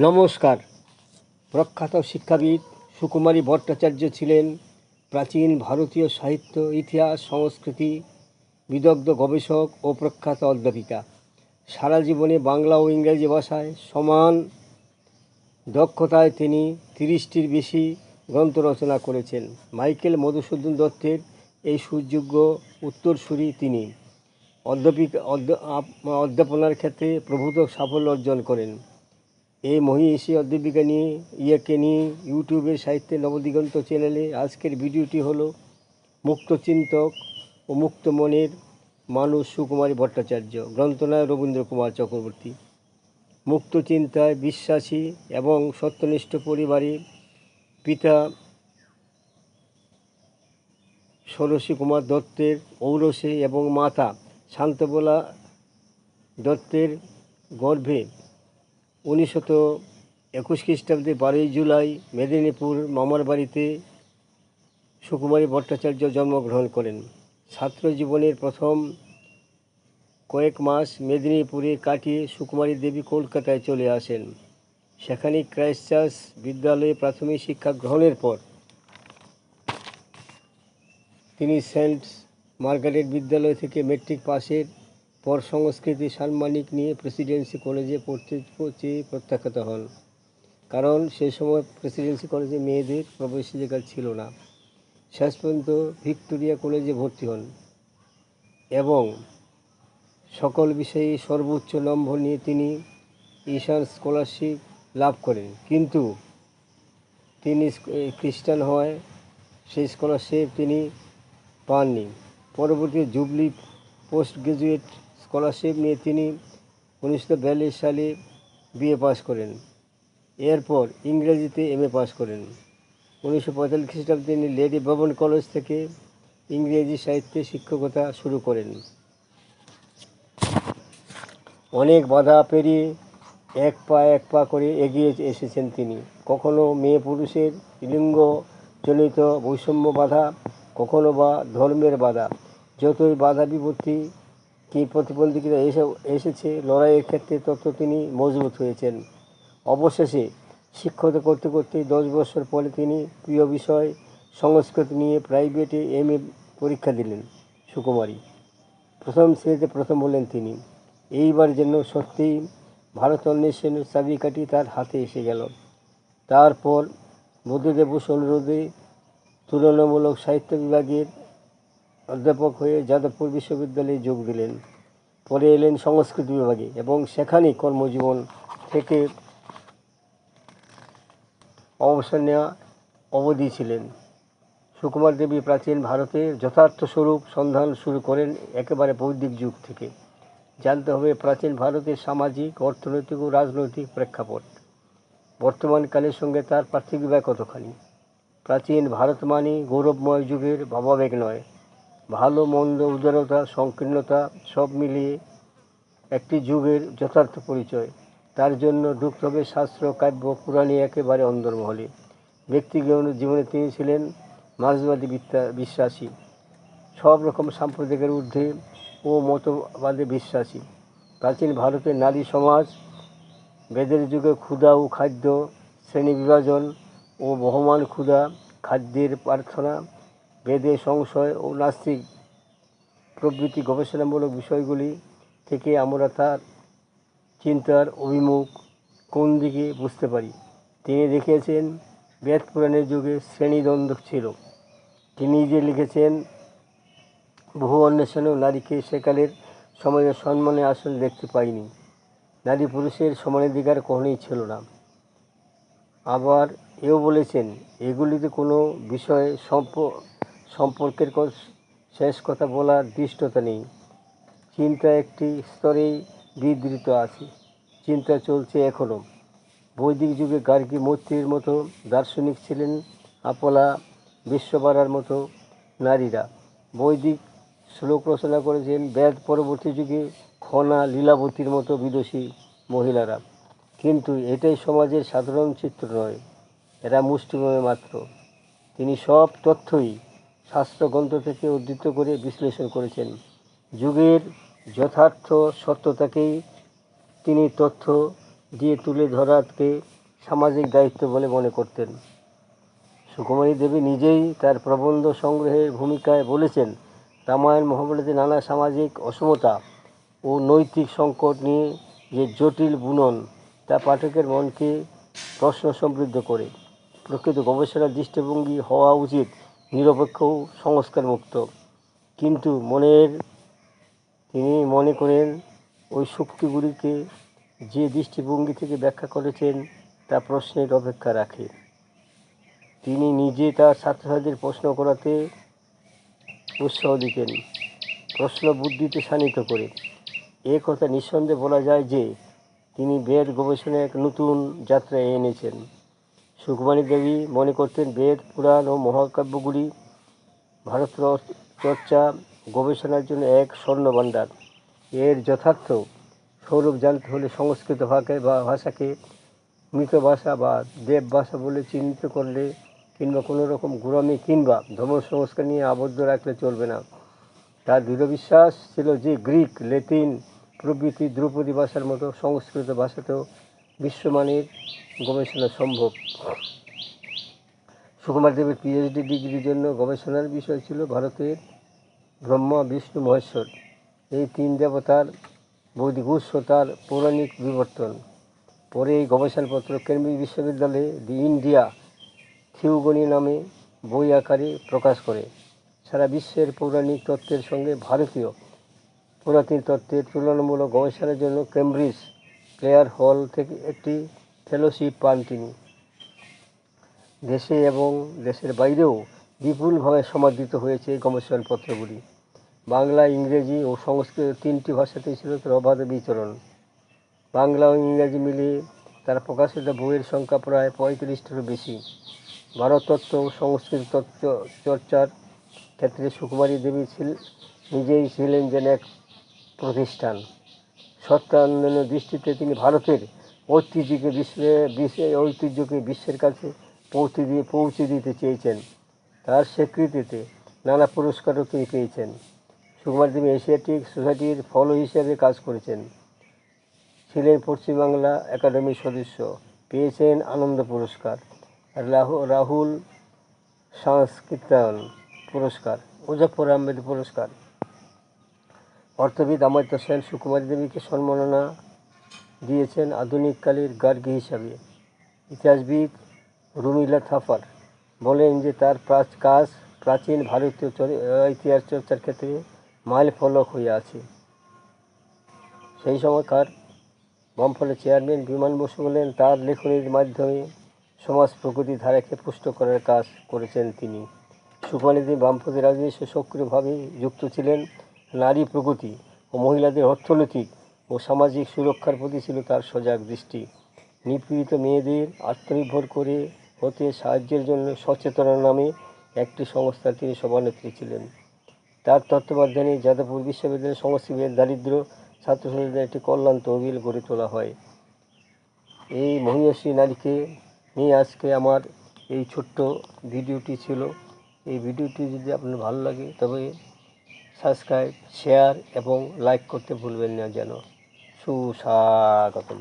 নমস্কার। প্রখ্যাত শিক্ষাবিদ সুকুমারী ভট্টাচার্য ছিলেন প্রাচীন ভারতীয় সাহিত্য, ইতিহাস, সংস্কৃতি, বিদগ্ধ গবেষক ও প্রখ্যাত অধ্যাপিকা। সারা জীবনে বাংলা ও ইংরেজি ভাষায় সমান দক্ষতায় তিনি তিরিশটির বেশি গ্রন্থ রচনা করেছেন। মাইকেল মধুসূদন দত্তের এই সুযোগ্য উত্তরসূরি তিনি। অধ্যাপিকা অধ্যা- অধ্যাপনার ক্ষেত্রে প্রভূত সাফল্য অর্জন করেন। এই মহিষী অধ্যাপিকা নিয়ে ইয়াকে নিয়ে ইউটিউবের সাহিত্যে নবদিগন্ত চ্যানেলে আজকের ভিডিওটি হলো মুক্তচিন্তক ও মুক্ত মনের মানুষ সুকুমারী ভট্টাচার্য গ্রন্থনায় রবীন্দ্র কুমার চক্রবর্তী। মুক্ত চিন্তায় বিশ্বাসী এবং সত্যনিষ্ঠ পরিবারে পিতা ষোড়শী কুমার দত্তের ঔরসে এবং মাতা শান্তবলা দত্তের গর্ভে উনিশশত একুশ খ্রিস্টাব্দে বারোই জুলাই মেদিনীপুর মামার বাড়িতে সুকুমারী ভট্টাচার্য জন্মগ্রহণ করেন। ছাত্র জীবনের প্রথম কয়েক মাস মেদিনীপুরে কাটিয়ে সুকুমারী দেবী কলকাতায় চলে আসেন। সেখানে ক্রাইস্ট চার্চ বিদ্যালয়ে প্রাথমিক শিক্ষা গ্রহণের পর তিনি সেন্ট মার্গারেট বিদ্যালয় থেকে মেট্রিক পাশের পর সংস্কৃতি সাম্মানিক নিয়ে প্রেসিডেন্সি কলেজে পড়তে চেয়ে প্রত্যাখ্যাত হন। কারণ সেই সময় প্রেসিডেন্সি কলেজে মেয়েদের প্রবেশাধিকার ছিল না, শেষ পর্যন্ত ভিক্টোরিয়া কলেজে ভর্তি হন এবং সকল বিষয়ে সর্বোচ্চ নম্বর নিয়ে তিনি ঈশান স্কলারশিপ লাভ করেন। কিন্তু তিনি খ্রিস্টান হওয়ায় সেই স্কলারশিপ তিনি পাননি। পরবর্তী জুবলি পোস্ট গ্রাজুয়েট স্কলারশিপ নিয়ে তিনি উনিশশো বিয়াল্লিশ সালে বিএ পাস করেন। এরপর ইংরেজিতে এমএ পাস করেন। উনিশশো পঁয়তাল্লিশ খ্রিস্টাব্দে তিনি লেডি ভবন কলেজ থেকে ইংরেজি সাহিত্যে শিক্ষকতা শুরু করেন। অনেক বাধা পেরিয়ে এক পা এক পা করে এগিয়ে এসেছেন তিনি। কখনো মেয়ে পুরুষের লিঙ্গজনিত বৈষম্য বাধা, কখনো বা ধর্মের বাধা। যতই বাধা বিপত্তি কি প্রতিবন্ধীরা এসে, এসেছে? লড়াইয়ের ক্ষেত্রে তত তিনি মজবুত হয়েছেন। অবশেষে শিক্ষকতা করতে করতে দশ বছর পরে তিনি প্রিয় বিষয় সংস্কৃত নিয়ে প্রাইভেটে এম এ পরীক্ষা দিলেন সুকুমারী। প্রথম শ্রেণীতে প্রথম হলেন তিনি। এইবার যেন সত্যিই ভারত অন্বেষণের চাবিকাঠি তার হাতে এসে গেল। তারপর বুদ্ধদেব অনুরোধে তুলনামূলক সাহিত্য বিভাগের অধ্যাপক হয়ে যাদবপুর বিশ্ববিদ্যালয়ে যোগ দিলেন। পরে এলেন সংস্কৃত বিভাগে এবং সেখানেই কর্মজীবন থেকে অবসর নেওয়া অবধি ছিলেন। সুকুমার দেবী প্রাচীন ভারতের যথার্থ স্বরূপ সন্ধান শুরু করেন একেবারে বৈদিক যুগ থেকে। জানতে হবে প্রাচীন ভারতের সামাজিক, অর্থনৈতিক ও রাজনৈতিক প্রেক্ষাপট। বর্তমান কালের সঙ্গে তার পার্থক্য কতখানি? প্রাচীন ভারত মানে গৌরবময় যুগের ভাবাবেগ নয়। ভালো, মন্দ, উদারতা, সংকীর্ণতা সব মিলিয়ে একটি যুগের যথার্থ পরিচয়। তার জন্য ঢুকতে হবে শাস্ত্র, কাব্য পুরাণে একেবারে অন্দরমহলে ব্যক্তিগত জীবনে তিনি ছিলেন মার্ক্সবাদী বিদ্যা, বিশ্বাসী। সব রকম সাম্প্রদায়িকের ঊর্ধ্বে ও মতবাদে বিশ্বাসী। প্রাচীন ভারতের নারী সমাজ, বেদের যুগে ক্ষুধা ও খাদ্য, শ্রেণি বিভাজন ও বহমান ক্ষুধা, খাদ্যের প্রার্থনা বেদে সংশয় ও নাস্তিক প্রভৃতি গবেষণামূলক বিষয়গুলি থেকে আমরা তার চিন্তার অভিমুখ কোন দিকে বুঝতে পারি? তিনি দেখিয়েছেন বেদ পুরাণের যুগে শ্রেণীদ্বন্দ্ব ছিল। তিনি যে লিখেছেন, বহু অন্বেষণেও নারীকে সেকালের সমাজের সম্মানে আসলে দেখতে পাইনি। নারী পুরুষের সমানাধিকার কখনোই ছিল না। আবার এও বলেছেন, এগুলিতে কোনো বিষয়ে সম্প সম্পর্কের শেষ কথা বলার দৃষ্টতা নেই। চিন্তা একটি স্তরেই বিধৃত আছে। চিন্তা চলছে এখনও। বৈদিক যুগে গার্গী মূর্তির মতো দার্শনিক ছিলেন আপলা বিশ্ববারার মতো নারীরা। বৈদিক শ্লোক রচনা করেছেন বেদ পরবর্তী যুগে খনা লীলাবতীর মতো বিদেশি মহিলারা। কিন্তু এটাই সমাজের সাধারণ চিত্র নয়, এরা মুষ্টিমেয় মাত্র। তিনি সব তথ্যই শাস্ত্রগ্রন্থ থেকে উদ্ধৃত করে বিশ্লেষণ করেছেন। যুগের যথার্থ সত্যতাকেই তিনি তথ্য দিয়ে তুলে ধরাকে সামাজিক দায়িত্ব বলে মনে করতেন। সুকুমারী দেবী নিজেই তার প্রবন্ধ সংগ্রহের ভূমিকায় বলেছেন, রামায়ণ মহাভারতে নানা সামাজিক অসমতা ও নৈতিক সংকট নিয়ে যে জটিল বুনন, তা পাঠকের মনকে প্রশ্ন সমৃদ্ধ করে। প্রকৃত গবেষণার দৃষ্টিভঙ্গি হওয়া উচিত নিরপেক্ষ ও সংস্কারমুক্ত। কিন্তু মনের, তিনি মনে করেন, ওই শক্তিগুলিকে যে দৃষ্টিভঙ্গি থেকে ব্যাখ্যা করেছেন, তা প্রশ্নের অপেক্ষা রাখে। তিনি নিজে তার ছাত্রছাত্রীদের প্রশ্ন করাতে উৎসাহ দিতেন, প্রশ্ন বুদ্ধিতে শানিত করে। এ কথা নিঃসন্দেহে বলা যায় যে, তিনি বেদ গবেষণায় এক নতুন যাত্রা এনেছেন। সুকুমারী দেবী মনে করতেন বেদ, পুরাণ ও মহাকাব্যগুলি ভারত চর্চা গবেষণার জন্য এক স্বর্ণভাণ্ডার। এর যথার্থ স্বরূপ জানতে হলে সংস্কৃত ভাষাকে বা ভাষাকে মৃত ভাষা বা দেব ভাষা বলে চিহ্নিত করলে কিংবা কোনো রকম গোড়ামি কিংবা ধর্ম সংস্কার নিয়ে আবদ্ধ রাখলে চলবে না। তার দৃঢ় বিশ্বাস ছিল যে গ্রিক, লেতিন প্রভৃতি ধ্রুপদী ভাষার মতো সংস্কৃত ভাষাতেও বিশ্বমানের গবেষণা সম্ভব। সুকুমার দেবের পিএইচডি ডিগ্রির জন্য গবেষণার বিষয় ছিল ভারতের ব্রহ্মা, বিষ্ণু, মহেশ্বর। এই তিন দেবতার বৈদিক উৎস তার পৌরাণিক বিবর্তন। পরে এই গবেষণাপত্র কেন্দ্রীয় বিশ্ববিদ্যালয়ে দি ইন্ডিয়া থিওগনি নামে বই আকারে প্রকাশ করে। সারা বিশ্বের পৌরাণিক তত্ত্বের সঙ্গে ভারতীয় পুরাতন তত্ত্বের তুলনামূলক গবেষণার জন্য কেমব্রিজ প্লেয়ার হল থেকে একটি ফেলোশিপ পান তিনি। দেশে এবং দেশের বাইরেও বিপুলভাবে সমাদৃত হয়েছে এই গবেষণাপত্রগুলি বাংলা, ইংরেজি ও সংস্কৃত তিনটি ভাষাতেই ছিল তার অবাধ বিচরণ। বাংলা ও ইংরেজি মিলিয়ে তার প্রকাশিত বইয়ের সংখ্যা প্রায় পঁয়ত্রিশটিরও বেশি। ভারততত্ত্ব ও সংস্কৃত তত্ত্ব চর্চার ক্ষেত্রে সুকুমারী দেবী ছিল, নিজেই ছিলেন যেন এক প্রতিষ্ঠান। সত্যানন্দ দৃষ্টিতে তিনি ভারতের ঐতিহ্যকে বিশ্বে বিশ্বে, ঐতিহ্যকে বিশ্বের কাছে পৌঁছে দিয়ে, পৌঁছে দিতে চেয়েছেন। তার স্বীকৃতিতে নানা পুরস্কারও তিনি পেয়েছেন। সুকুমার দেবী এশিয়াটিক সোসাইটির ফলো হিসেবে কাজ করেছেন। ছিলেন পশ্চিমবাংলা একাডেমির সদস্য। পেয়েছেন আনন্দ পুরস্কার। রাহু, রাহুল সংস্কৃতায়ন পুরস্কার মুজফর আহমেদ পুরস্কার। অর্থবিদ অমর্ত্য সেন সুকুমারী দেবীকে সম্মাননা দিয়েছেন আধুনিককালের গার্গী হিসাবে। ইতিহাসবিদ রুমিলা থাফার বলেন যে তার কাজ প্রাচীন ভারতীয় ইতিহাস চর্চার ক্ষেত্রে মাইল ফলক হয়ে আছে। সেই সময়কার বামফলের চেয়ারম্যান বিমান বসু বলেন, তার লেখনীর মাধ্যমে সমাজ প্রকৃতি ধারাকে পুষ্ট করার কাজ করেছেন তিনি। সুকুমারী বামপন্থী রাজনীতি সক্রিয়ভাবে যুক্ত ছিলেন। নারী প্রগতি ও মহিলাদের অর্থনৈতিক ও সামাজিক সুরক্ষার প্রতি ছিল তার সজাগ দৃষ্টি। নিপীড়িত মেয়েদের আত্মনির্ভর করে হতে সাহায্যের জন্য সচেতনা নামে একটি সংস্থার তিনি সভানেত্রী ছিলেন। তার তত্ত্বাবধানে যাদবপুর বিশ্ববিদ্যালয়ের সংস্কৃতের দারিদ্র ছাত্রছাত্রীদের একটি কল্যাণ তহবিল গড়ে তোলা হয়। এই মহিয়সী নারীকে নিয়ে আজকে আমার এই ছোট্ট ভিডিওটি ছিল। এই ভিডিওটি যদি আপনার ভালো লাগে তবে সাবস্ক্রাইব শেয়ার এবং লাইক করতে ভুলবেন না যেন। সুস্বাগতম।